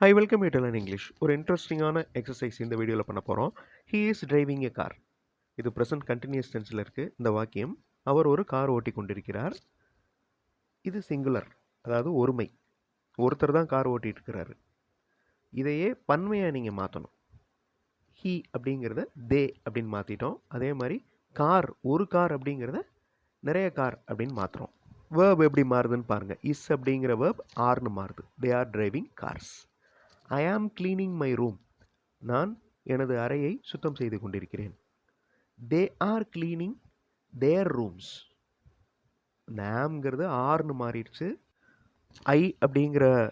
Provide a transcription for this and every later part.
I welcome you டெலன் English ஒரு இன்ட்ரெஸ்டிங்கான எக்ஸசைஸ் இந்த வீடியோவில் பண்ண போகிறோம் he is driving a car இது ப்ரெசன்ட் கண்டினியூஸ் டென்ஸில் இருக்குது இந்த வாக்கியம் அவர் ஒரு கார் ஓட்டி கொண்டிருக்கிறார். இது சிங்குலர் அதாவது ஒருமை. ஒருத்தர் தான் கார் ஓட்டிகிட்டு இருக்கிறாரு. இதையே பன்மையாக நீங்கள் மாற்றணும் ஹீ அப்படிங்கிறத தே அப்படின்னு மாற்றிட்டோம் அதே மாதிரி கார் ஒரு கார் அப்படிங்கிறத நிறைய கார் அப்படின்னு மாற்றுறோம் வேர்ப் எப்படி மாறுதுன்னு பாருங்கள் இஸ் அப்படிங்கிற வேர்ப் ஆர்னு மாறுது. They are driving cars I am cleaning my room நான் எனது அறையை சுத்தம் செய்து கொண்டிருக்கிறேன். They are cleaning their rooms இந்த ஆம்ங்கிறது ஆர்னு மாறிடுச்சு. ஐ அப்படிங்கிற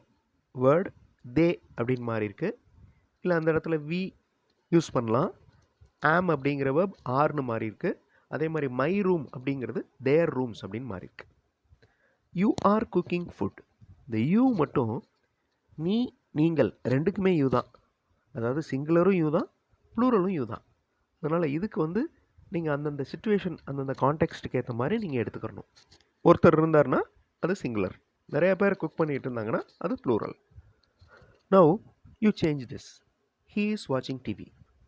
வேர்ட் தே அப்படின்னு மாறியிருக்கு. இல்லை அந்த இடத்துல வி யூஸ் பண்ணலாம். ஆம் அப்படிங்கிற வேர்ப் ஆர்னு மாறியிருக்கு. அதே மாதிரி மை ரூம் அப்படிங்கிறது தேர் ரூம்ஸ் அப்படின்னு மாறியிருக்கு. யூ ஆர் குக்கிங் ஃபுட் இந்த யூ மட்டும் நீ நீங்கள் ரெண்டுக்குமே யூ தான். அதாவது சிங்குலரும் யூ தான் ப்ளூரலும் யூ தான். அதனால் இதுக்கு வந்து நீங்கள் அந்தந்த சுச்சுவேஷன் அந்தந்த கான்டெக்ட்டுக்கு ஏற்ற மாதிரி நீங்கள் எடுத்துக்கிறணும். ஒருத்தர் இருந்தார்னா அது சிங்குலர் நிறைய பேர் குக் பண்ணிகிட்டு இருந்தாங்கன்னா அது plural now you change this he is வாட்சிங் டிவி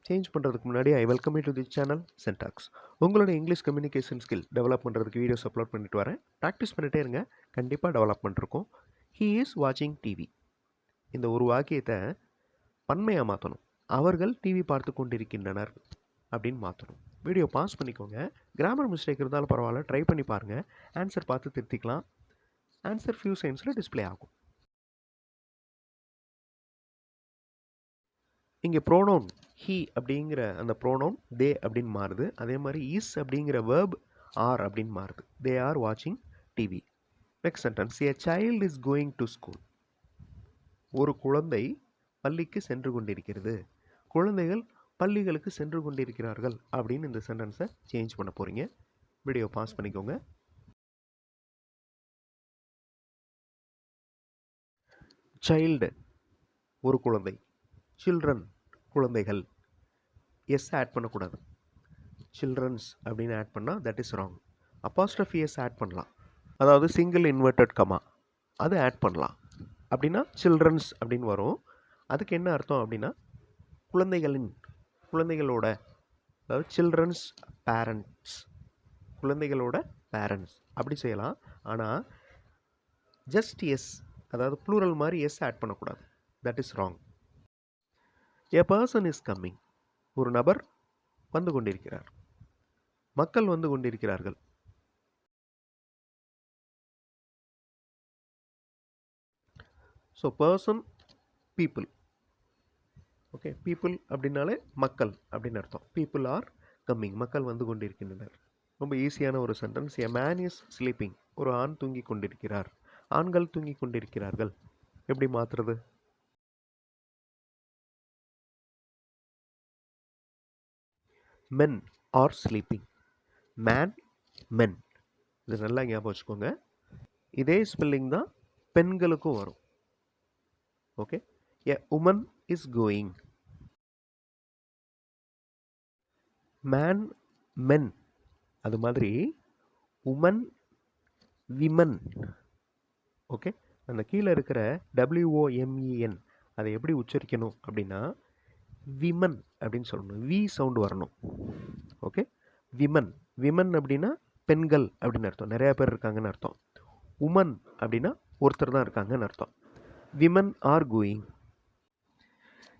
சேஞ்ச் பண்ணுறதுக்கு முன்னாடி I welcome to the channel சென்டாக்ஸ் உங்களோட இங்கிலீஷ் கம்யூனிகேஷன் ஸ்கில் டெவலப் பண்ணுறதுக்கு வீடியோஸ் அப்லோட் பண்ணிட்டு வரேன். ப்ராக்டிஸ் பண்ணிகிட்டே இருங்க. கண்டிப்பாக டெவலப் பண்ணிருக்கோம் ஹீ இஸ் வாட்சிங் டிவி இந்த ஒரு வாக்கியத்தை பன்மையாக மாற்றணும் அவர்கள் டிவி பார்த்து கொண்டிருக்கின்றனர் அப்படின்னு மாற்றணும் வீடியோ பாஸ் பண்ணிக்கோங்க. கிராமர் மிஸ்டேக் இருந்தாலும் பரவாயில்ல. ட்ரை பண்ணி பாருங்கள் ஆன்சர் பார்த்து திருத்திக்கலாம். ஆன்சர் ஃபியூ செகண்ட்ஸில் டிஸ்ப்ளே ஆகும். இங்கே ப்ரோனோன் ஹீ அப்படிங்கிற அந்த ப்ரோனோன் தே அப்படின்னு மாறுது. அதே மாதிரி இஸ் அப்படிங்கிற வேர்ப் ஆர் அப்படின்னு மாறுது. தே ஆர் வாட்சிங் TV next sentence a child is going to school ஒரு குழந்தை பள்ளிக்கு சென்று கொண்டிருக்கிறது. குழந்தைகள் பள்ளிகளுக்கு சென்று கொண்டிருக்கிறார்கள் அப்படின்னு இந்த சென்டென்ஸை சேஞ்ச் பண்ண போகிறீங்க வீடியோ பாஸ் பண்ணிக்கோங்க. சைல்டு ஒரு குழந்தை சில்ட்ரன் குழந்தைகள். எஸ் ஆட் பண்ணக்கூடாது. சில்ட்ரன்ஸ் அப்படின்னு ஆட் பண்ணால் that is wrong apostrophe S add பண்ணலாம். அதாவது சிங்கிள் இன்வெர்டட் கமா அது ஆட் பண்ணலாம். அப்படின்னா சில்ட்ரன்ஸ் அப்படின்னு வரும். அதுக்கு என்ன அர்த்தம் அப்படின்னா குழந்தைகளின் குழந்தைகளோட அதாவது சில்ட்ரன்ஸ் பேரண்ட்ஸ் குழந்தைகளோட பேரண்ட்ஸ் அப்படி செய்யலாம். ஆனால் ஜஸ்ட் எஸ் அதாவது ப்ளூரல் மாதிரி எஸ் ஆட் பண்ணக்கூடாது. That is wrong a person is coming ஒரு நபர் வந்து கொண்டிருக்கிறார். மக்கள் வந்து கொண்டிருக்கிறார்கள். So person people okay people அப்படின்னாலே மக்கள் அப்படின்னு அர்த்தம். பீப்புள் ஆர் கம்மிங் மக்கள் வந்து கொண்டிருக்கின்றனர். ரொம்ப ஈஸியான ஒரு sentence a man is sleeping ஒரு ஆண் தூங்கி கொண்டிருக்கிறார். ஆண்கள் தூங்கி கொண்டிருக்கிறார்கள். எப்படி மாற்றுறது men are sleeping man men இது நல்லா ஞாபகம் வச்சுக்கோங்க. இதே ஸ்பெல்லிங் தான் பெண்களுக்கும் வரும். Okay a woman is going man men அது மாதிரி உமன் விமன் ஓகே அந்த கீழே இருக்கிற டபிள்யூஓஎம்இஎன் அதை எப்படி உச்சரிக்கணும் அப்படின்னா விமன் அப்படின்னு சொல்லணும். வி சவுண்டு வரணும். ஓகே விமன் விமன் அப்படின்னா பெண்கள் அப்படின்னு அர்த்தம். நிறையா பேர் இருக்காங்கன்னு அர்த்தம். உமன் அப்படின்னா ஒருத்தர் தான் இருக்காங்கன்னு அர்த்தம். Women are going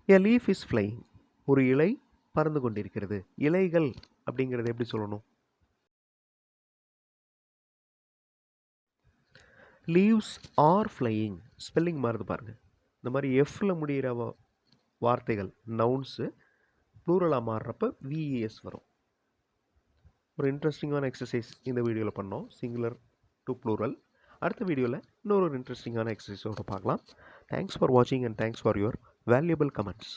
a leaf is flying ஒரு இலை பறந்து கொண்டிருக்கிறது. இலைகள் அப்படிங்கிறது எப்படி சொல்லணும்? லீவ்ஸ் ஆர் ஃப்ளையிங் ஸ்பெல்லிங் மாறுது பாருங்கள் இந்த மாதிரி எஃப்பில் முடிகிற வார்த்தைகள் நவுன்ஸு ப்ளூரலாக மாறுறப்ப விஇஎஸ் வரும். ஒரு இன்ட்ரெஸ்டிங்கான எக்ஸசைஸ் இந்த வீடியோவில் பண்ணோம். சிங்குலர் டு ப்ளூரல் அடுத்த வீடியோவில் இன்னொரு ஒரு இன்ட்ரெஸ்டிங்கான எக்ஸசைஸோட பார்க்கலாம். தேங்க்ஸ் ஃபார் வாட்சிங் and thanks for your valuable comments